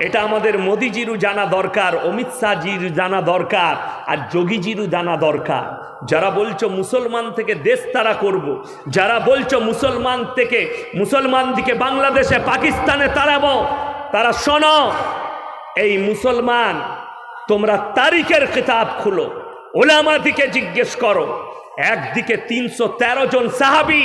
এটা আমাদের মোদিজিরও জানা দরকার, অমিত শাহজির জানা দরকার, আর যোগীজিরও জানা দরকার যারা বলছো মুসলমান থেকে দেশ তারা করব। যারা বলছো মুসলমান থেকে, মুসলমান দিকে বাংলাদেশে, পাকিস্তানে তাড়াবো তারা শোনো, এই মুসলমান, তোমরা তারিখের কিতাব খুলো ওলামা দিকে জিজ্ঞেস করো, একদিকে তিনশো তেরো জন সাহাবি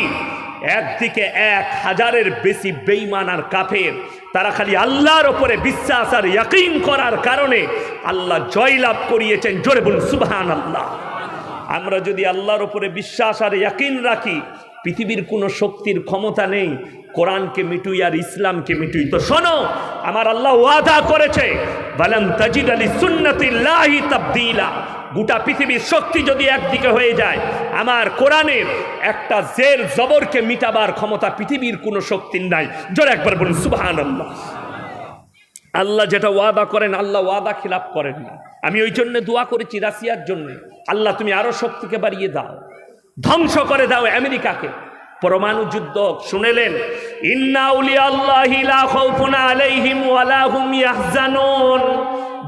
একদিকে এক হাজারের বেশি বেইমান আর কাফের। তারা খালি আল্লাহর ওপরে বিশ্বাস আর ইয়াকিন করার কারণে আল্লাহ জয়লাভ করিয়েছেন। জোরে বলুন সুবহান আল্লাহ আমরা যদি আল্লাহর ওপরে বিশ্বাস আর ইয়াকিন রাখি, পৃথিবীর কোনো শক্তির ক্ষমতা নেই। কোরআনকে মিটুই আর ইসলামকে মিটুই। তো শোনো, আমার আল্লাহ ওয়াদা করেছে, বলেন তাজিদ আলী সুন্নতিল্লাহি তাবদিলা। গোটা পৃথিবীর শক্তি যদি একদিকে হয়ে যায়, আমার কোরআনের একটা জের জবরকে মিটাবার ক্ষমতা পৃথিবীর কোনো শক্তির নাই। জোরে একবার বলুন সুবহান আল্লাহ আল্লাহ যেটা ওয়াদা করেন, আল্লাহ ওয়াদা খিলাপ করেন না। আমি ওই জন্য দোয়া করেছি রাশিয়ার জন্য। আল্লাহ তুমি আরও শক্তিকে বাড়িয়ে দাও। ধ্বংস করে দাও আমেরিকাকে। পরমাণু যুদ্ধ, শুনেলেন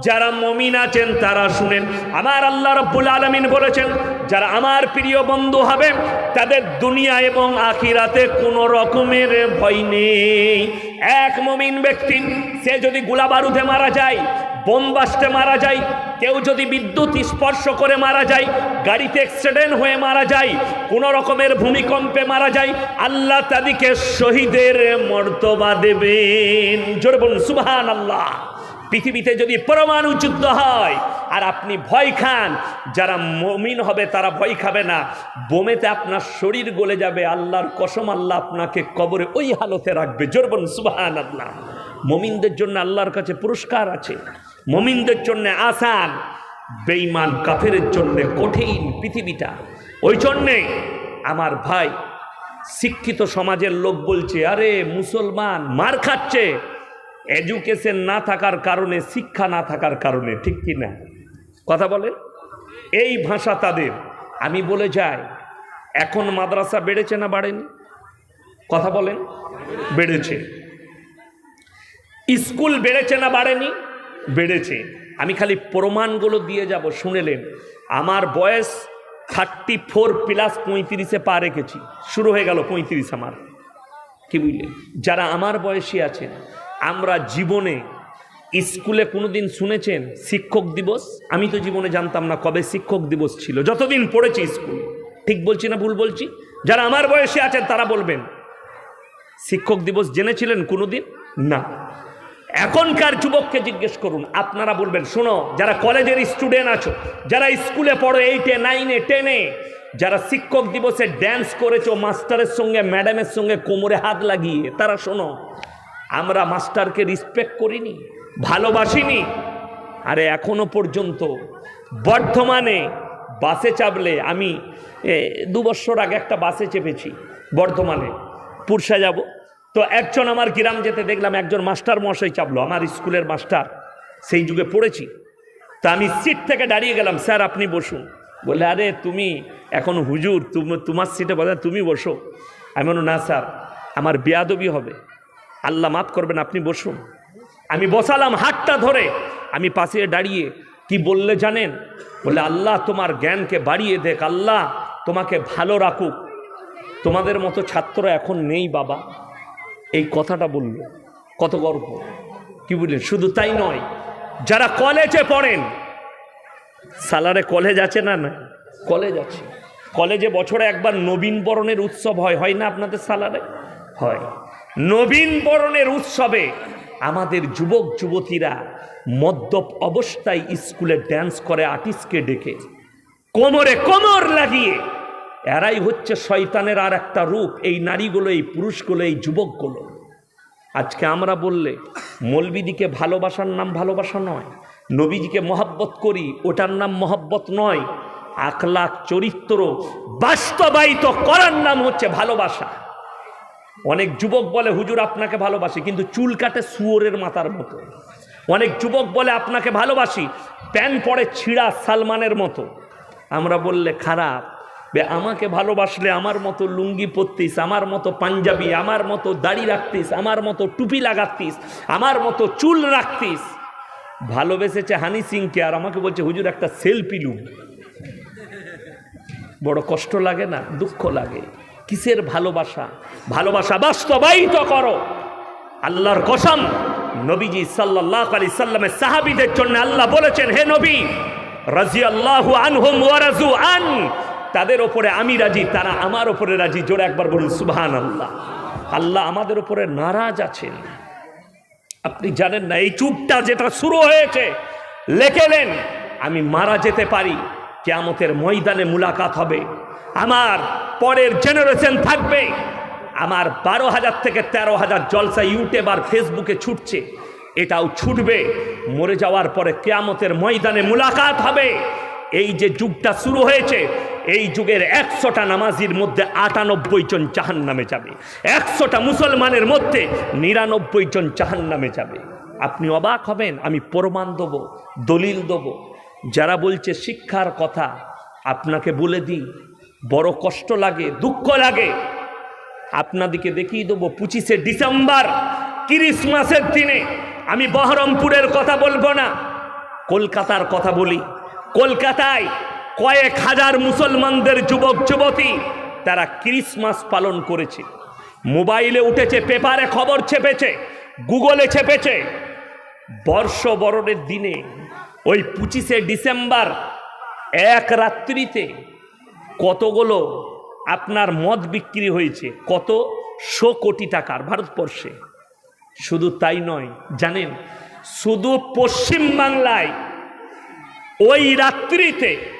যারা মমিন আছেন, তারা শুনেন, আমার আল্লাহ রব্বুল আলমিন বলেছেন, যারা আমার প্রিয় বন্ধু হবে, তাদের দুনিয়া এবং আখিরাতে কোনো রকমের ভয় নেই। এক মমিন ব্যক্তি, সে যদি গোলা বারুদে মারা যায় বোম বাস্টে মারা যায়, কেউ যদি বিদ্যুৎ স্পর্শ করে মারা যায়, গাড়িতে অ্যাক্সিডেন্ট হয়ে মারা যায়, কোনো রকমের ভূমিকম্পে মারা যায়, আল্লাহ তাদেরকে শহীদের মর্তবা দেবেন। জোরে বলুন সুবহান আল্লাহ পৃথিবীতে যদি পরমাণু যুদ্ধ হয়, আর আপনি ভয় খান, যারা মমিন হবে তারা ভয় খাবে না। বোমেতে আপনার শরীর গলে যাবে, আল্লাহর কসম আল্লাহ আপনাকে কবরে ওই হালতে রাখবে। জোরবন সুবাহান আল্লাহ মমিনদের জন্য আল্লাহর কাছে পুরস্কার আছে। মমিনদের জন্য আসান বেইমান কাফের জন্য কঠিন পৃথিবীটা। ওই জন্যে আমার ভাই শিক্ষিত সমাজের লোক বলছে, আরে, মুসলমান মার খাচ্ছে। এডুকেশন না থাকার কারণে, শিক্ষা না থাকার কারণে, ঠিক কি না? কথা বলে এই ভাষা তাদের। আমি বলে যাই, এখন মাদ্রাসা বেড়েছে না বাড়েনি? কথা বলেন। বেড়েছে। স্কুল বেড়েছে না বাড়েনি? বেড়েছে। আমি খালি প্রমাণগুলো দিয়ে যাব শুনেলেন আমার বয়স থার্টি ফোর প্লাস পঁয়ত্রিশে পা রেখেছি। শুরু হয়ে গেল পঁয়ত্রিশ আমার। কি বুঝলেন? যারা আমার বয়সী আছেন, আমরা জীবনে স্কুলে কোনোদিন শুনেছেন, শিক্ষক দিবস? আমি তো জীবনে জানতাম না কবে শিক্ষক দিবস ছিল। যতদিন পড়েছি স্কুল, ঠিক বলছি না ভুল বলছি? যারা আমার বয়সে আছেন, তারা বলবেন, শিক্ষক দিবস জেনেছিলেন কোনোদিন? না। এখনকার যুবককে জিজ্ঞেস করুন, আপনারা বলবেন, শোনো, যারা কলেজের স্টুডেন্ট আছো, যারা স্কুলে পড়ো এইটে নাইনে টেনে যারা শিক্ষক দিবসে ড্যান্স করেছ, মাস্টারের সঙ্গে ম্যাডামের সঙ্গে কোমরে হাত লাগিয়ে, তারা শোনো, আমরা মাস্টারকে রিসপেক্ট করিনি, ভালোবাসিনি, আরে এখনও পর্যন্ত বর্ধমানে বাসে চাপলে আমি দু বছর আগে একটা বাসে চেপেছি, বর্ধমানে, পুরসা যাব তো একজন আমার গ্রাম যেতে দেখলাম, একজন মাস্টার মশাই চাপলো, আমার স্কুলের মাস্টার, সেই যুগে পড়েছি। তা আমি সিট থেকে দাঁড়িয়ে গেলাম, স্যার, আপনি বসুন। বলে আরে, তুমি এখন হুজুর, তুমি, তোমার সিটে বলে, তুমি বসো। আমি বললাম, না, স্যার, আমার বেয়াদবি হবে। আল্লাহ মাফ করবেন, আপনি বসুন। আমি বসালাম হাতটা ধরে, আমি পাশে দাঁড়িয়ে, কি বললে জানেন? বলে আল্লাহ তোমার জ্ঞানকে বাড়িয়ে দেখ, আল্লাহ তোমাকে ভালো রাখুক। তোমাদের মতো ছাত্র এখন নেই, বাবা। এই কথাটা বলল। কত গর্ব। কি বুঝলেন? শুধু তাই নয়, যারা কলেজে পড়েন সালারে কলেজ আছে না না কলেজ আছে। কলেজে বছরে একবার নবীন বরণের উৎসব হয় হয় না আপনাদের সালারে হয়। নবীন বরণের উৎসবে আমাদের যুবক, যুবতীরা মদ্যপ অবস্থায় স্কুলে ড্যান্স করে আর্টিস্টকে ডেকে কোমরে কোমর লাগিয়ে এরাই হচ্ছে শয়তানের আর একটা রূপ, এই নারীগুলো, এই পুরুষগুলো, এই যুবকগুলো। আজকে আমরা বললে, মলবিদিকে ভালোবাসার নাম ভালোবাসা নয়, নবীজিকে মহাব্বত করি, ওটার নাম মহাব্বত নয়, আখলাখ, চরিত্র বাস্তবায়িত করার নাম হচ্ছে ভালোবাসা। অনেক যুবক বলে, হুজুর, আপনাকে ভালোবাসি। কিন্তু চুল কাটে শুয়োরের মাথার মতো। অনেক যুবক বলে, আপনাকে ভালোবাসি। প্যান পরে ছিঁড়া সালমানের মতো। আমরা বললে, খারাপ। বে, আমাকে ভালোবাসলে আমার মতো লুঙ্গি পরতিস, আমার মতো পাঞ্জাবি, আমার মতো দাড়ি রাখতিস, আমার মতো টুপি লাগাতিস, আমার মতো চুল রাখতিস। ভালোবেসেছে হানি সিংকে আর আমাকে বলছে, হুজুর, একটা সেলফি লুক বড় কষ্ট লাগে না? দুঃখ লাগে। কিসের ভালোবাসা? ভালোবাসা বাস্তবায়িত করো। আল্লাহর কসম, নবীজি সাল্লাহ আলি সাল্লামের সাহাবিদের জন্য আল্লাহ বলেছেন, হে নবী রাজি আল্লাহ আনহুম আন তাদের ওপরে আমি রাজি, তারা আমার ওপরে রাজি। জোরে একবার বলুন সুবহান আল্লাহ আল্লাহ আমাদের ওপরে নারাজ আছেন। আপনি জানেন না, এই চুপটা যেটা শুরু হয়েছে লেখেলেন আমি মারা যেতে পারি, কেয়ামতের ময়দানে মুলাকাত হবে। আমার পরের জেনারেশন থাকবে। আমার বারো হাজার থেকে তেরো হাজার জলসা ইউটিউব আর ফেসবুকে ছুটছে। এটাও ছুটবে। মরে যাওয়ার পরে কেয়ামতের ময়দানে মুলাকাত হবে। এই যে যুগটা শুরু হয়েছে এই যুগের একশোটা নামাজির মধ্যে আটানব্বই জন জাহান নামে যাবে। একশোটা মুসলমানের মধ্যে নিরানব্বই জন জাহান নামে যাবে। আপনি অবাক হবেন, আমি প্রমাণ দেবো, দলিল দেবো। যারা বলছে শিক্ষার কথা, আপনাকে বলে দিই, বড় কষ্ট লাগে, দুঃখ লাগে। আপনাদিকে দেখিয়ে দেবো, পঁচিশে ডিসেম্বর ক্রিসমাসের দিনে, আমি বহরমপুরের কথা বলব না। কলকাতার কথা বলি। কলকাতায় কয়েক হাজার মুসলমানদের যুবক, যুবতী তারা ক্রিসমাস পালন করেছে। মোবাইলে উঠেছে, পেপারে খবর ছেপেছে, গুগলে ছেপেছে। বর্ষ বরণের দিনে ওই পঁচিশে ডিসেম্বর এক রাত্রিতে কতগুলো আপনার মদ বিক্রি হয়েছে, কত? শো কোটি টাকার ভারতবর্ষে। শুধু তাই নয়, জানেন? শুধু পশ্চিম বাংলায় ওই রাত্রিতে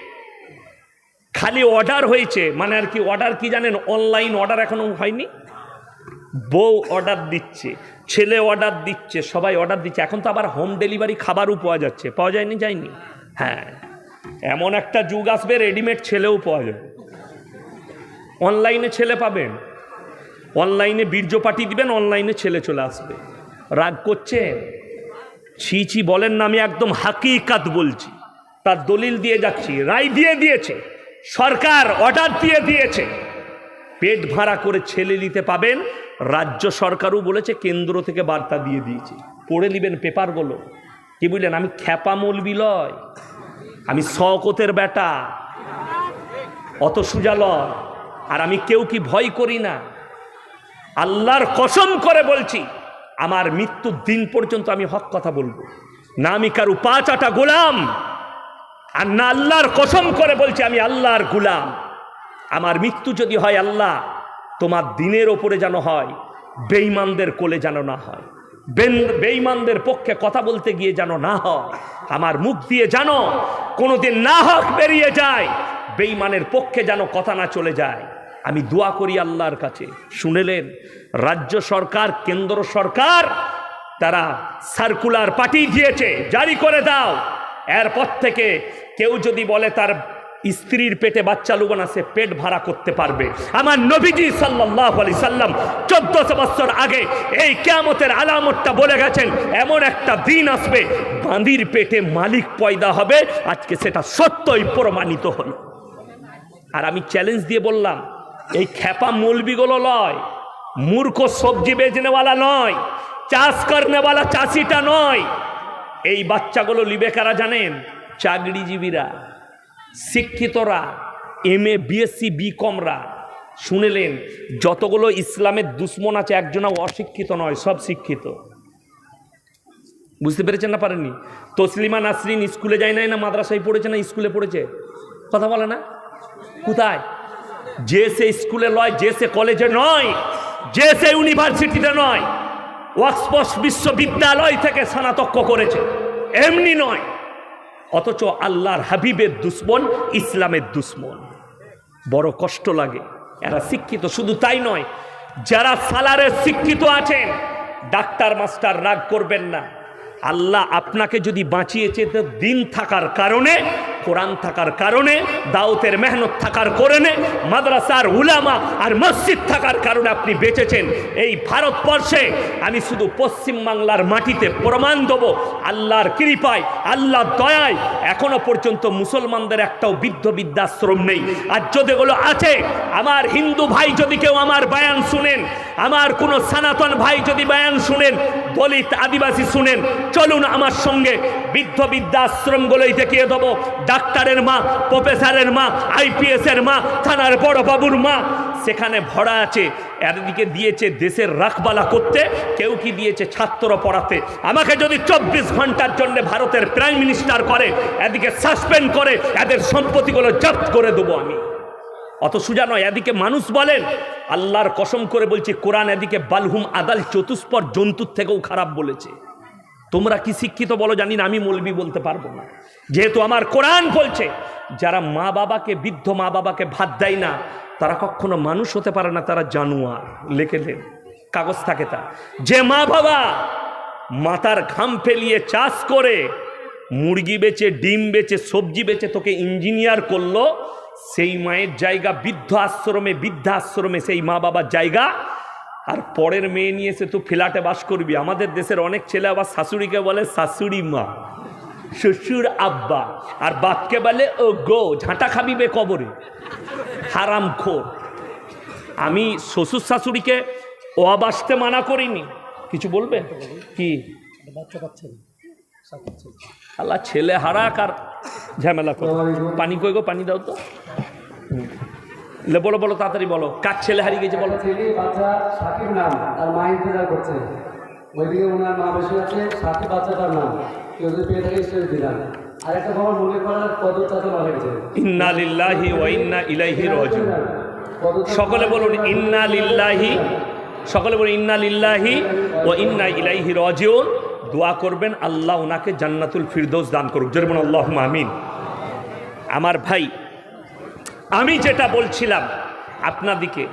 খালি অর্ডার হয়েছে। মানে আর কি অর্ডার কি জানেন? অনলাইন অর্ডার এখনও হয়নি। বউ অর্ডার দিচ্ছে, ছেলে অর্ডার দিচ্ছে, সবাই অর্ডার দিচ্ছে। এখন তো আবার হোম ডেলিভারি খাবারও পাওয়া যাচ্ছে। পাওয়া যায়নি যায়নি? হ্যাঁ। এমন একটা যুগ আসবে রেডিমেড ছেলেও পাওয়া যাবে। অনলাইনে ছেলে পাবেন। অনলাইনে বীর্য পাঠিয়ে দিবেন অনলাইনে ছেলে চলে আসবে। রাগ করছে? ছি ছি, বলেন না, আমি একদম হাকিকাত বলছি। তার দলিল দিয়ে যাচ্ছি। রায় দিয়ে দিয়েছে। সরকার অর্ডার দিয়ে দিয়েছে। পেট ভাড়া করে ছেলে নিতে পাবেন, রাজ্য সরকারও বলেছে, কেন্দ্র থেকে বার্তা দিয়ে দিয়েছে। পড়ে নেবেন পেপারগুলো। কি বুঝলেন আমি খ্যাপা মলবি লয় আমি শকতের বেটা। অত সুজা লয় আর আমি কেউ কি ভয় করি না। আল্লাহর কসম করে বলছি, আমার মৃত্যুর দিন পর্যন্ত আমি হক কথা বলব। না আমি কারু পাঁচ আটা গোলাম। আর না আল্লাহর কসম করে বলছি, আমি আল্লাহর গুলাম। আমার মৃত্যু যদি হয় আল্লাহ, তোমার দিনের ওপরে যেন হয়, বেঈমানদের কোলে যেন না হয় বেঈমানদের পক্ষে কথা বলতে গিয়ে যেন না হয়, আমার মুখ দিয়ে যেন কোনোদিন না হক বেরিয়ে যায়, বেঈমানের পক্ষে যেন কথা না চলে যায়। আমি দোয়া করি আল্লাহর কাছে। শুনেলেন, রাজ্য সরকার, কেন্দ্র সরকার, তারা সার্কুলার পাঠিয়ে দিয়েছে, জারি করে দাও। এরপর থেকে কেউ যদি বলে তার স্ত্রীর পেটে বাচ্চা লুবো না, সে পেট ভাড়া করতে পারবে। আমার নবীজি সাল্লাহ আলি সাল্লাম চোদ্দশো বছর আগে এই কেয়ামতের আলামতটা বলে গেছেন, এমন একটা দিন আসবে, বাঁদির পেটে মালিক পয়দা হবে, আজকে সেটা সত্যই প্রমাণিত হলো। আর আমি চ্যালেঞ্জ দিয়ে বললাম, এই খ্যাপা মৌলবিগুলো নয় মূর্খ সবজি বেচনেওয়ালা নয়, চাষ করনেওয়ালা চাষিটা নয়, এই বাচ্চাগুলো লিবে কারা জানেন? চাকরিজীবীরা, শিক্ষিতরা এম এ বিএসসি বি কমরা শুনেলেন, যতগুলো ইসলামের দুশ্মন আছে, একজনও অশিক্ষিত নয়, সব শিক্ষিত। বুঝতে পেরেছেন না পারেননি? তসলিমা নাসরিন স্কুলে যায় নাই না মাদ্রাসায় পড়েছে না স্কুলে পড়েছে? কথা বলে না? কোথায়? যে সে স্কুলে নয় যে সে কলেজে নয়, যে সে ইউনিভার্সিটিতে নয় ওয়াক্সপস বিশ্ববিদ্যালয় থেকে স্নাতক্য করেছে। এমনি নয়। অথচ আল্লাহর হাবিবের দুশ্মন, ইসলামের দুশ্মন। বড় কষ্ট লাগে। এরা শিক্ষিত শুধু তাই নয়, যারা সালারে শিক্ষিত আছেন, ডাক্তার, মাস্টার রাগ করবেন না। আল্লাহ আপনাকে যদি বাঁচিয়েছে, তো দিন থাকার কারণে কোরআন থাকার কারণে দাউতের মেহনত থাকার কারণে, মাদ্রাসার উলামা আর মসজিদ থাকার কারণে আপনি বেঁচেছেন। এই ভারতবর্ষে আমি শুধু পশ্চিম বাংলার মাটিতে প্রমাণ দেবো, আল্লাহর কৃপায়, আল্লাহর দয়ায়। এখনও পর্যন্ত মুসলমানদের একটাও বৃদ্ধ বৃদ্ধাশ্রম নেই। আর যদি এগুলো আছে, আমার হিন্দু ভাই যদি কেউ আমার বায়ান শুনেন, আমার কোনো সনাতন ভাই যদি বায়ান শুনেন, দলিত আদিবাসী শুনেন, চলুন আমার সঙ্গে বৃদ্ধ বৃদ্ধাশ্রমগুলোই দেখিয়ে দেবো। ডাক্তারের মা, প্রফেসরের মা আইপিএস এর মা, থানার বড় বাবুর মা, সেখানে ভরা আছে এদিকে দিয়েছে দেশের রাখবালা করতে, কেউ কি দিয়েছে ছাত্র পড়াতে। আমাকে যদি চব্বিশ ঘণ্টার জন্য ভারতের প্রাইম মিনিস্টার করে এদিকে সাসপেন্ড করে, এদের সম্পত্তিগুলো জব্দ করে দেবো আমি। অত সুজা নয়, এদিকে মানুষ বলেন, আল্লাহর কসম করে বলছি, কোরআন এদিকে বালহুম আদাল চতুষ্পর জন্তুর থেকেও খারাপ বলেছে। তোমরা কি শিক্ষিত বলো জানি না, আমি মলবি বলতে পারব না। যেহেতু আমার কোরআন বলছে, যারা মা বাবাকে, বৃদ্ধ মা বাবাকে ভাত দেয় না, তারা কখনো মানুষ হতে পারে না, তারা জানুয়ার। লেখে দেন কাগজ থাকে তা যে মা বাবা মাথার ঘাম ফেলিয়ে চাষ করে, মুরগি বেচে, ডিম বেচে, সবজি বেচে তোকে ইঞ্জিনিয়ার করল, সেই মায়ের জায়গা, বৃদ্ধ আশ্রমে, বৃদ্ধাশ্রমে সেই মা বাবার জায়গা আর পরের মেয়ে নিয়ে এসে তুই ফ্ল্যাটে বাস করবি। আমাদের দেশের অনেক ছেলে আবার শাশুড়িকে বলে শাশুড়ি মা শ্বশুর আব্বা আর বাপকে বলে ও গো ঝাঁটা খাবি বে কবরে। হারাম খোর। আমি শ্বশুর শাশুড়িকে অবাসতে মানা করিনি। কিছু বলবে কি? আল্লাহ ছেলে হারাক আর ঝামেলা করো। পানি কই গো? পানি দাও তো। বলো বলো তাড়াতাড়ি বলো। কার ছেলে হারিয়ে গেছে বলো। ছেলে বাচ্চা সাকিব নাম মা ইন্তজার করছে। ওইদিকে ওনার মা বসে আছে বাচ্চাটার নাম। কেউ যদি পেয়ে থাকে স্টেজ দিলাম। আরেকটা খবর মনে করার কত চাচা মারা গেছে ইন্না লিল্লাহি ওয়া ইন্না ইলাইহি রাজিউন। সকলে বলুন ইন্না লিল্লাহি সকলে বলুন ইন্না লিল্লাহি ও ইন্না ইলাইহি রাজিউন। দোয়া করবেন আল্লাহ ওনাকে জান্নাতুল ফিরদৌস দান করুক। বলুন আল্লাহ আমিন। আমার ভাই আমি যেটা বলছিলাম, আপনাদিকে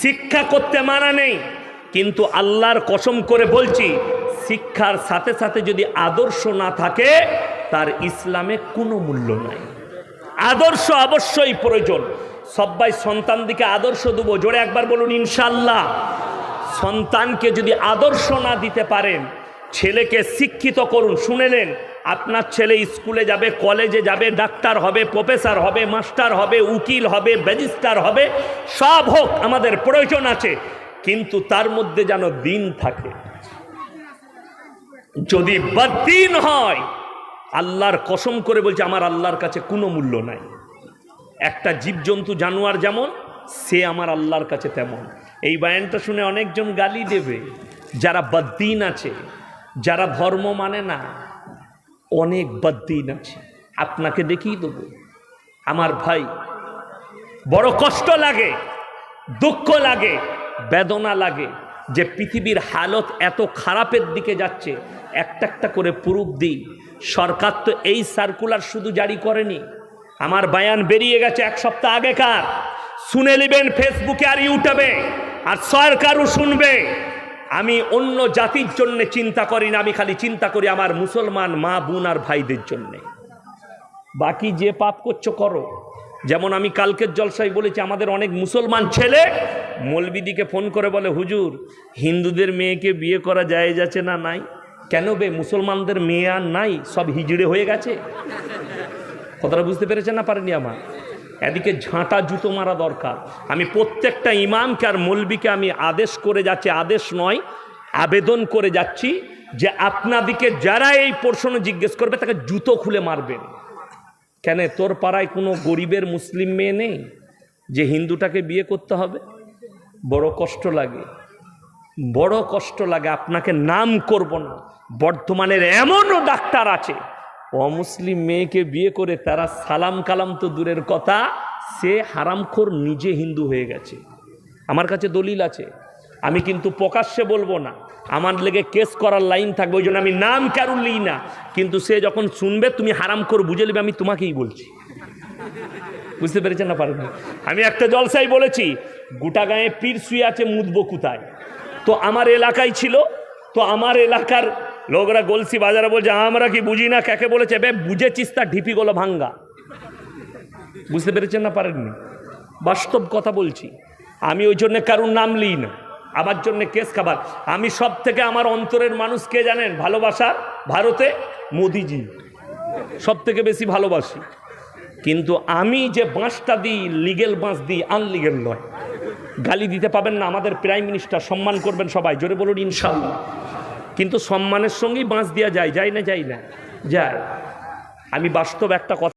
শিক্ষা করতে মানা নেই, কিন্তু আল্লাহর কসম করে বলছি, শিক্ষার সাথে সাথে যদি আদর্শ না থাকে, তার ইসলামে কোনো মূল্য নাই। আদর্শ অবশ্যই প্রয়োজন। সবাই সন্তান দিকে আদর্শ দেবো। জোরে একবার বলুন ইনশাল্লাহ সন্তানকে যদি আদর্শ না দিতে পারেন, ছেলেকে শিক্ষিত করুন শুনেলেন আপনার ছেলে স্কুলে যাবে, কলেজে যাবে, ডাক্তার হবে, প্রফেসর হবে, মাস্টার হবে, উকিল হবে, ব্যারিস্টার হবে, সব হোক, আমাদের প্রয়োজন আছে। কিন্তু তার মধ্যে যেন দিন থাকে। যদি বদিন হয়, আল্লাহর কসম করে বলছে, আমার আল্লাহর কাছে কোনো মূল্য নাই। একটা জীবজন্তু, জানোয়ার যেমন, সে আমার আল্লাহর কাছে তেমন। এই বায়ানটা শুনে অনেকজন গালি দেবে। যারা বদ্দিন আছে, যারা ধর্ম মানে না অনেক বদ্দিন আছে। আপনাকে দেখিয়ে দেবো। আমার ভাই, বড় কষ্ট লাগে, দুঃখ লাগে, বেদনা লাগে যে পৃথিবীর হালত এত খারাপের দিকে যাচ্ছে। একটা একটা করে প্রুফ দিই। সরকার তো এই সার্কুলার শুধু জারি করেনি। আমার বায়ান বেরিয়ে গেছে এক সপ্তাহ আগেকার। শুনে নেবেন ফেসবুকে আর ইউটিউবে আর সরকারও শুনবে। আমি অন্য জাতির জন্য চিন্তা করি না, আমি খালি চিন্তা করি আমার মুসলমান মা, বোন আর ভাইদের জন্যে। বাকি যে পাপ করছ করো। যেমন আমি কালকের জলসায় বলেছি, আমাদের অনেক মুসলমান ছেলে মলবিদিকে ফোন করে বলে, হুজুর, হিন্দুদের মেয়েকে বিয়ে করা যায় যাচ্ছে না নাই? কেন বে? মুসলমানদের মেয়ে আর নাই, সব হিজড়ে হয়ে গেছে। কথাটা বুঝতে পেরেছেন না পারেনি আমার? এদিকে ঝাঁটা জুতো মারা দরকার। আমি প্রত্যেকটা ইমামকে আর মলবিকে আমি আদেশ করে যাচ্ছি, আদেশ নয়, আবেদন করে যাচ্ছি যে আপনাদিকে যারা এই প্রশ্ন জিজ্ঞেস করবে তাকে জুতো খুলে মারবেন। কেন তোর পাড়ায় কোনো গরিবের মুসলিম মেয়ে নেই যে হিন্দুটাকে বিয়ে করতে হবে? বড় কষ্ট লাগে। বড় কষ্ট লাগে, আপনাকে নাম করব না। বর্ধমানের এমনও ডাক্তার আছে অমুসলিম মেয়েকে বিয়ে করে তারা সালাম কালাম তো দূরের কথা, সে হারামখোর নিজে হিন্দু হয়ে গেছে। আমার কাছে দলিল আছে। আমি কিন্তু প্রকাশ্যে বলব না। আমার লেগে কেস করার লাইন থাকবে, ওই জন্য আমি নাম কারুর লিই না। কিন্তু সে যখন শুনবে, তুমি হারামখোর বুঝে নেবে, আমি তোমাকেই বলছি। বুঝতে পেরেছেন না পারেন আমি একটা জলসাই বলেছি, গোটা গায়ে পীর শুয়ে আছে মুদবো কোথায়? তো আমার এলাকায় ছিল, তো আমার এলাকার লোকরা গলসি বাজারে বলছে, আমরা কি বুঝি না? কাকে বলেছে, বে, বুঝেছিস তার ঢিপিগুলো ভাঙ্গা। বুঝতে পেরেছেন না পারেননি? বাস্তব কথা বলছি। আমি ওই জন্য কারুর নাম লিই না। আমার জন্য কেস খাবার। আমি সব থেকে আমার অন্তরের মানুষ কে জানেন? ভালোবাসা ভারতে মোদিজি। সব থেকে বেশি ভালোবাসি। কিন্তু আমি যে বাঁশটা দিই, লিগেল বাঁশ দিই, আনলিগেল নয়। গালি দিতে পাবেন না। আমাদের প্রাইম মিনিস্টার সম্মান করবেন সবাই। জোরে বলুন, ইনশাল্লাহ। কিন্তু সম্মানের সঙ্গেই বাঁশ দেওয়া যায় যাই না যাই না। যায়। আমি বাস্তব একটা কথা